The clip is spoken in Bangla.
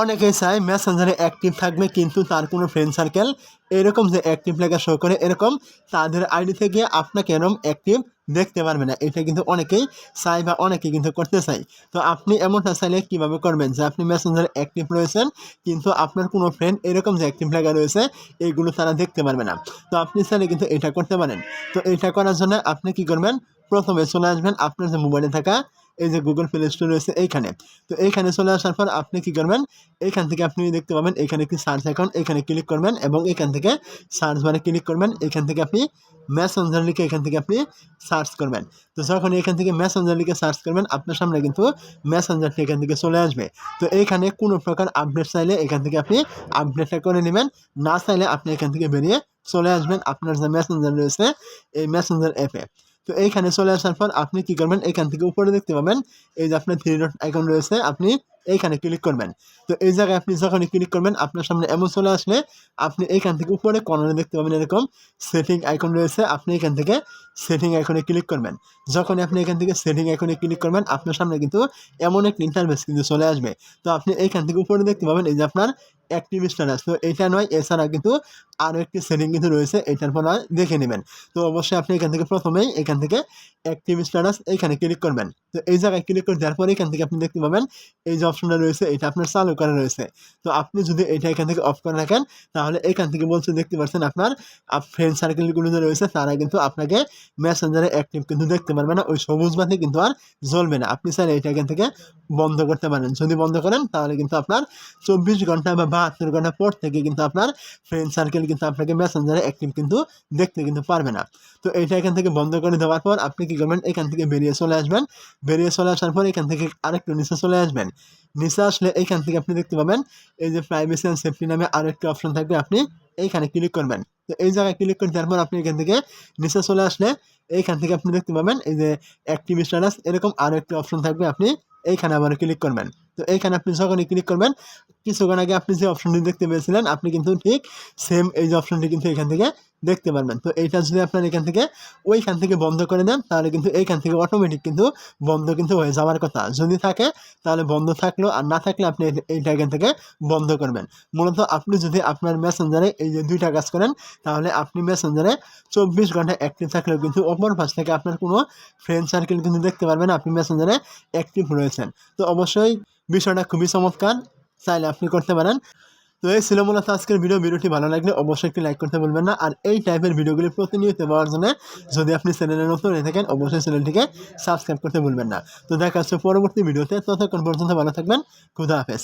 অনেকেই চায় মেসেঞ্জারে অ্যাক্টিভ থাকবে, কিন্তু তার কোনো ফ্রেন্ড সার্কেল এরকম যে অ্যাক্টিভ লেখা শো করে এরকম, তাদের আইডি থেকে আপনাকে এরকম অ্যাক্টিভ দেখতে পারবে না। এটা কিন্তু অনেকেই চায় বা অনেকেই কিন্তু করতে চায়। তো আপনি এমনটা চাইলে কীভাবে করবেন? যে আপনি মেসেঞ্জারে অ্যাক্টিভ রয়েছেন, কিন্তু আপনার কোনো ফ্রেন্ড এরকম যে অ্যাক্টিভ লেখা রয়েছে এইগুলো তারা দেখতে পারবে না। তো আপনি চাইলে কিন্তু এটা করতে পারেন। তো এটা করার জন্য আপনি কি করবেন? প্রথমে চলে আসবেন আপনার যে মোবাইলে থাকা এই যে গুগল প্লে স্টোর রয়েছে এইখানে। তো এইখানে চলে আসার পর আপনি কি করবেন? এইখান থেকে আপনি দেখতে পাবেন এখানে একটি সার্চ অ্যাকাউন্ট এখানে ক্লিক করবেন এবং এখান থেকে সার্চ বারে ক্লিক করবেন। এখান থেকে আপনি মেসেঞ্জার লিখে এখান থেকে আপনি সার্চ করবেন। তো যখন এখান থেকে মেসেঞ্জার লিখে সার্চ করবেন, আপনার সামনে কিন্তু মেসেঞ্জারটি এখান থেকে চলে আসবে। তো এইখানে কোনো প্রকার আপডেট চাইলে এখান থেকে আপনি আপডেটটা করে নেবেন। না চাইলে আপনি এখান থেকে বেরিয়ে চলে আসবেন। আপনার যে ম্যাসেঞ্জার রয়েছে, এই ম্যাসেঞ্জার অ্যাপে তো এইখানে চলে আসার পর আপনি কি করবেন? এখান থেকে উপরে দেখতে পাবেন। এই যে আপনার থ্রি ডট আইকন রয়েছে, আপনি এইখানে ক্লিক করবেন। তো এই জায়গায় আপনি যখনই ক্লিক করবেন, আপনার সামনে এমন চলে আসলে আপনি এইখান থেকে উপরে কর্নারে দেখতে পাবেন এরকম সেটিং আইকন রয়েছে। আপনি এখান থেকে সেটিং আইকনে ক্লিক করবেন। যখনই আপনি এখান থেকে সেটিং আইকনে ক্লিক করবেন, আপনার সামনে কিন্তু এমন একটি ইন্টারভেস কিন্তু চলে আসবে। তো আপনি এইখান থেকে উপরে দেখতে পাবেন এই যে আপনার অ্যাক্টিভ স্ট্যাটাস তো এটা নয়, এছাড়া কিন্তু আরও একটি সেটিং কিন্তু রয়েছে, এটার পর দেখে নেবেন। তো অবশ্যই আপনি এখান থেকে প্রথমেই এখান থেকে অ্যাক্টিভ স্ট্যাটাস এইখানে ক্লিক করবেন। তো এই জায়গায় ক্লিক করে দেওয়ার পরে এখান থেকে আপনি দেখতে পাবেন, এই যে অপশনটা রয়েছে, এটা আপনার চালু করা রয়েছে। তো আপনি যদি এটা এখান থেকে অফ করে রাখেন, তাহলে এখান থেকে বলছে, দেখতে পাচ্ছেন আপনার ফ্রেন্ড সার্কেলগুলো যে রয়েছে, তারা কিন্তু আপনাকে মেসেঞ্জারে অ্যাক্টিভ কিন্তু দেখতে পারবে না, ওই সবুজ বাতি কিন্তু আর জ্বলবে না। আপনি স্যার এটা এখান থেকে বন্ধ করতে পারেন। যদি বন্ধ করেন, তাহলে কিন্তু আপনার চব্বিশ ঘণ্টা বা বাহাত্তর ঘণ্টা পর থেকে কিন্তু আপনার ফ্রেন্ড সার্কেল কিন্তু আপনাকে মেসেঞ্জারে অ্যাক্টিভ কিন্তু দেখতে কিন্তু পারবে না। তো এইটা এখান থেকে বন্ধ করে দেওয়ার পর আপনি কী করবেন? এখান থেকে বেরিয়ে চলে আসবেন। বেরিয়ে চলে আসার পর এখান থেকে আরেকটু নিচে চলে আসবেন। নিচে আসলে এইখান থেকে আপনি দেখতে পাবেন, এই যে প্রাইভেসি অ্যান্ড সেফটি নামে আরও একটি অপশন থাকবে। আপনি এইখানে ক্লিক করবেন। তো এই জায়গায় ক্লিক করে দেওয়ার পর আপনি এখান থেকে নিচে চলে আসলে এইখান থেকে আপনি দেখতে পাবেন, এই যে অ্যাক্টিভ স্ট্যাটাস এরকম আরও একটি অপশন থাকবে। আপনি এইখানে আবার ক্লিক করবেন। তো এইখানে আপনি যখনই ক্লিক করবেন কিছুক্ষণ আগে আপনি যে অপশনটি দেখতে পেয়েছিলেন, আপনি কিন্তু ঠিক সেম এই যে অপশনটি কিন্তু এখান থেকে দেখতে পারবেন। তো এইটা যদি আপনার এখান থেকে ওইখান থেকে বন্ধ করে দেন, তাহলে কিন্তু এইখান থেকে অটোমেটিক কিন্তু বন্ধ কিন্তু হয়ে যাওয়ার কথা। যদি থাকে, তাহলে বন্ধ থাকল, আর না থাকলে আপনি এইটা এখান থেকে বন্ধ করবেন। মূলত আপনি যদি আপনার মেসেঞ্জারে এই যে দুইটা কাজ করেন, তাহলে আপনি মেসেঞ্জারে চব্বিশ ঘণ্টা অ্যাক্টিভ থাকলেও কিন্তু অপর পাশ থেকে আপনার কোনো ফ্রেন্ড সার্কেল কিন্তু দেখতে পারবেন, আপনি মেসেঞ্জারে অ্যাক্টিভ রয়েছেন। তো অবশ্যই বিষয়টা খুবই চমৎকার। চাইলে আপনি করতে পারেন। তো এই ছিল মূলত আজকের ভিডিও ভিডিওটি ভালো লাগলে অবশ্যই একটি লাইক করতে বলবেন না। আর এই টাইপের ভিডিওগুলি প্রতিনিয়ত পাওয়ার জন্য যদি আপনি চ্যানেলের নতুন হয়ে থাকেন, অবশ্যই চ্যানেলটিকে সাবস্ক্রাইব করতে বলবেন না। তো দেখা হচ্ছে পরবর্তী ভিডিওতে ততক্ষণ পর্যন্ত ভালো থাকবেন। খুদা হাফেজ।